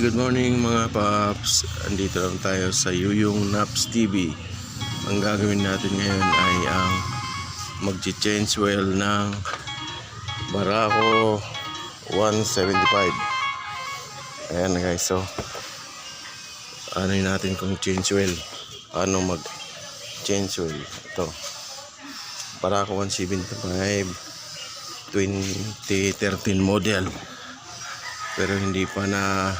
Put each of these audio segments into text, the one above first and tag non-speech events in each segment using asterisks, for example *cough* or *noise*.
good morning mga paps. Andito lang tayo sa Yuyong Naps TV. Ang gagawin natin ngayon ay ang mag-change well ng Barako 175. Ayan guys, so ano natin kung change well. Ano mag change well. Ito. Barako 175 2013 model pero hindi pa na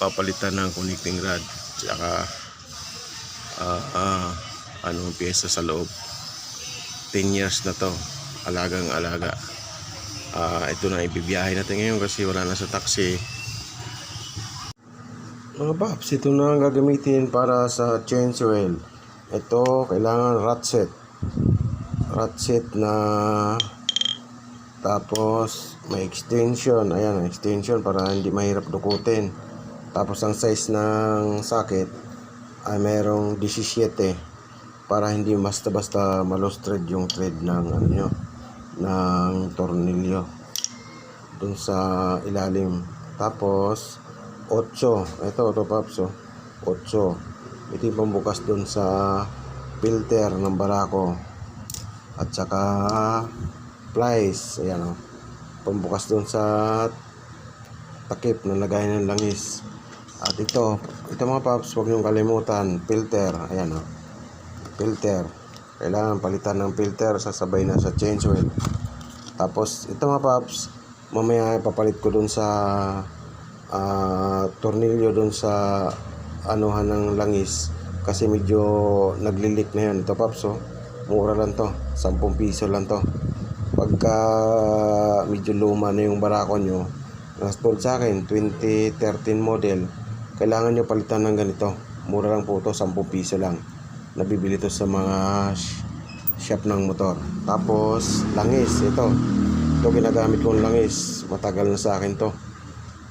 papalitan ng connecting rod tsaka ah ah, anong pyesa sa loob. 10 years na to alagang alaga. Ah, ito na ibibiyahe natin ngayon kasi wala na sa taxi. Mga paps ito na ang gagamitin para sa change oil ito kailangan rat set. Rat set na tapos may extension, ayan, extension para hindi mahirap dukutin. Tapos ang size ng socket ay merong 17 para hindi basta-basta malos thread yung thread ng ano nyo, ng tornilyo dun sa ilalim. Tapos 8, ito, ito paps, oh. 8. Ito yung pambukas dun sa filter ng barako. At saka plies, ayan o. Pambukas doon sa takip na lagay ng langis. At ito, ito mga paps, huwag niyong kalimutan, filter, ayan o. Filter. Kailangan palitan ng filter, sasabay na sa change oil. Tapos, ito mga paps, mamaya ipapalit ko doon sa ah, tornilyo doon sa anuhan ng langis kasi medyo naglilik na yan. Ito paps, oh. Mura lang to. 10 piso lang to. Pagka medyo luma na yung barako nyo, nas told sa akin, 2013 model, kailangan nyo palitan ng ganito. Mura lang po to, 10 piso lang. Nabibili to sa mga sh- shop ng motor. Tapos, langis, ito. Ito ginagamit kong langis. Matagal na sa akin to.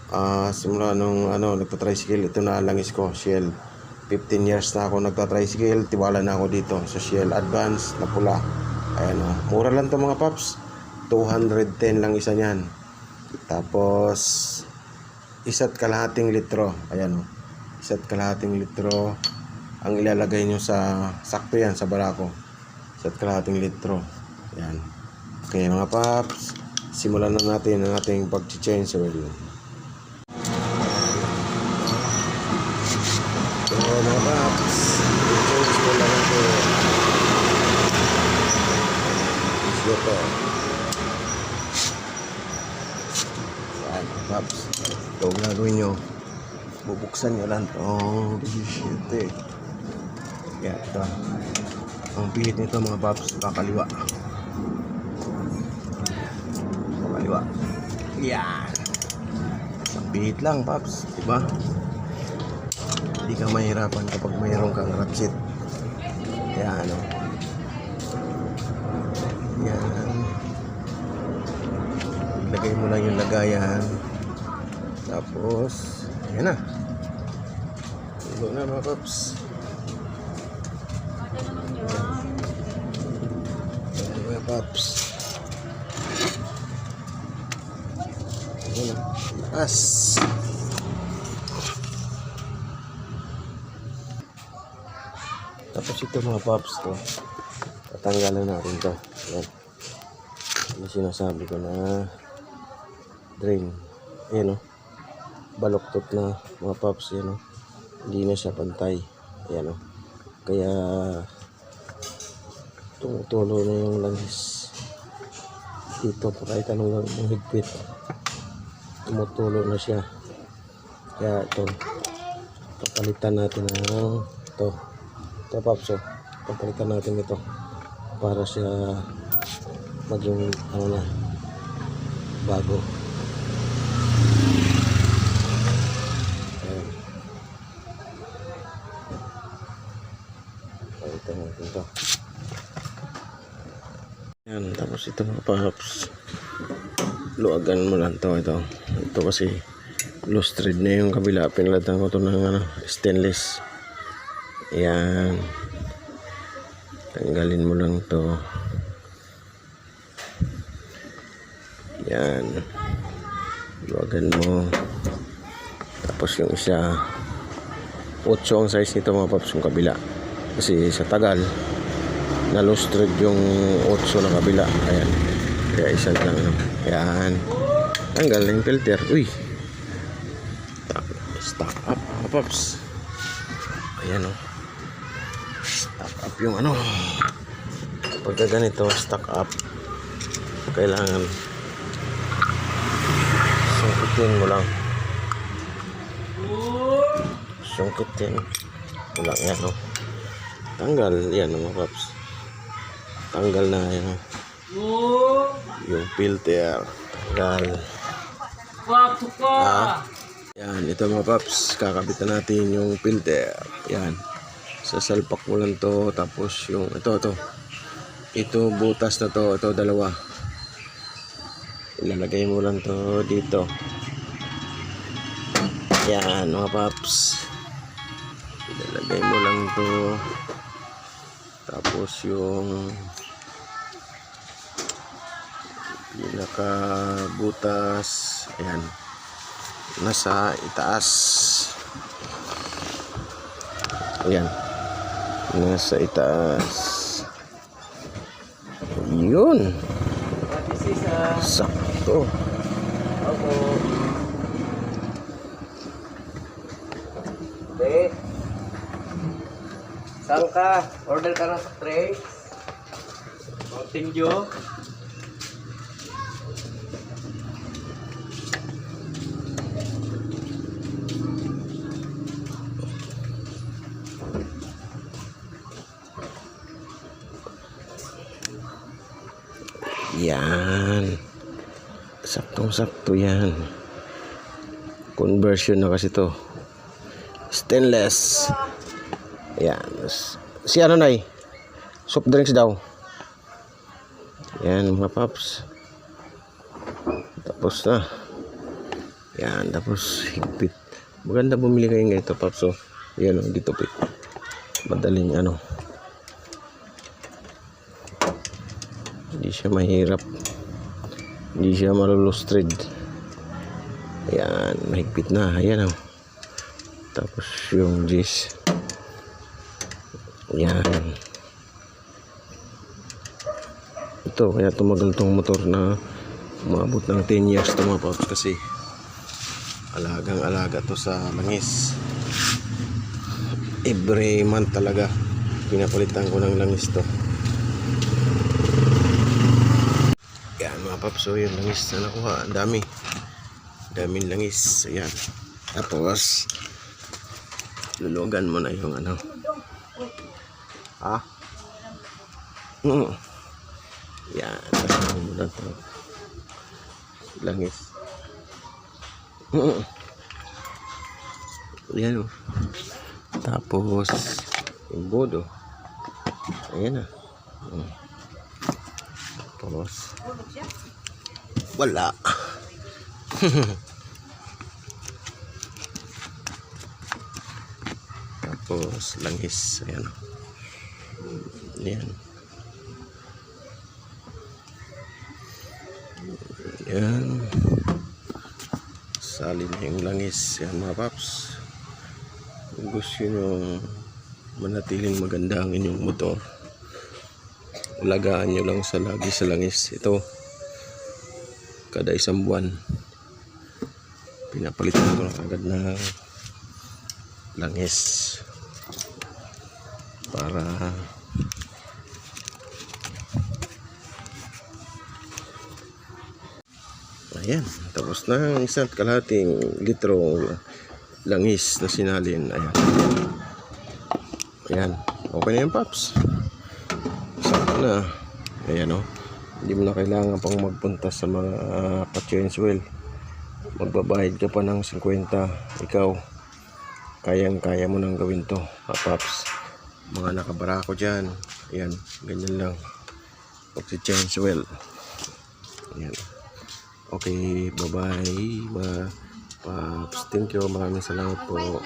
Ah, simula nung ano, nagta-tricycle, ito na ang langis ko, Shell. 15 years na ako nagta-tricycle, tiwala na ako dito sa Shell Advance na pula. Ayan o, mura lang to mga paps. 210 lang isa niyan. Tapos, isa't kalahating litro. Ayan o, isa't kalahating litro ang ilalagay nyo sa, sakto yan, sa barako. Isa't kalahating litro. Ayan. Okay mga paps, simulan na natin ang ating pag-change oil. So mga paps, i-change ko lang ito. Isyo to. Yan mga paps. Ito ang gagawin nyo. Bubuksan nyo lang. Oh, shit eh. Yan, ito. Ang pihit nito mga paps, kakaliwa. Kakaliwa. Yan. Ang pihit lang paps, diba? hindi ka mahirapan kapag mayroon kang ratchet kaya ano yan ilagay mo lang yung lagayan tapos yan na tulo na mga paps yan mga paps yan na Tapos ito mga pops to. Tatanggalan natin to. Yan. Ano sinasabi ko na drain. Ayan o. Baloktot na mga pops. Yan o. Hindi na siya pantay. Ayan o. Kaya tumutulo na yung langis. Dito kahit anong ng higpit. Tumutulo na siya. Kaya ito. Papalitan natin ng ito. Ito paps oh. Papalitan natin ito para siya maging ano na bago. Natin ito. Yan, tapos ito mga paps. Luagan mo lang to ito. Ito kasi loose thread na yung kabila. Pinalatan ko to ng ano, stainless. Yan. Tanggalin mo lang to. Yan. Luwag tawagan mo. Tapos yung isa, 8 ang size nito mga paps yung kabila. Kasi sa tagal, nalustrad yung 8 na kabila. Ayan. Kaya isa lang. Ano. Ayan. Tanggal na yung filter. Uy. Stock up paps. Ayan o. Stock up yung ano. Pagka ganito, stock up. Kailangan sungkitin mo lang. Sungkitin mo lang yan o. Tanggal. Yan mga paps. Tanggal na yan. Yung filter. Tanggal. Ah. Yan, ito mga paps, kakabitan natin yung filter. Yan. Sasalpak mo lang to, tapos yung, ito, ito. Ito, butas na to, ito, dalawa. Ilalagay mo lang to dito. Yan, mga paps. Ilalagay mo lang to. Tapos yung pinaka butas. Ayan nasa itaas ayan nasa itaas yun sakto Be. Saan ka? Order ka ng tray? Mountain Dew. yan saktong sakto yan conversion na kasi to stainless yan si ano nay? Soft drinks daw. Yan mga paps. Tapos na. Yan tapos higpit. Maganda bumili kayo ng ito paps so yan o dito pit. Madaling ano. Hindi siya mahirap. Hindi siya malulustred ayan mahigpit na. Ayan o tapos yung G's ayan. Ito kaya tumagal tong motor na umabot ng 10 years to mga paps kasi alagang alaga to sa langis. Every month talaga pinapalitan ko ng langis to. Yan mga paps so yung langis na nakuha. Ang dami. Daming langis. Ayan. Tapos lulugan mo na yung ano ha? Mm. yan. Tapos mo na to langis. Mm. yan o tapos yung bodo. Ayan na mm. tapos wala. *laughs* Tapos langis. Ayan o yan. Yan. Salin na yung langis. Yan mga paps. Kung gusto nyo manatiling maganda ang inyong motor alagaan nyo lang sa lagi sa langis. Ito kada isang buwan pinapalitan ko na agad ng langis para ayan tapos na ang isa't kalahating litro langis na sinalin. Ayan. Ayan okay na yan paps sakto na. Ayan o hindi mo na kailangan pang magpunta sa mga uh, pa-change wheel magbabayad ka pa ng 50 ikaw kayang kaya mo nang gawin to paps mga nakabarako dyan. Ayan ganyan lang. Pag si change wheel ayan okay bye bye. Paps thank you. Maraming salamat po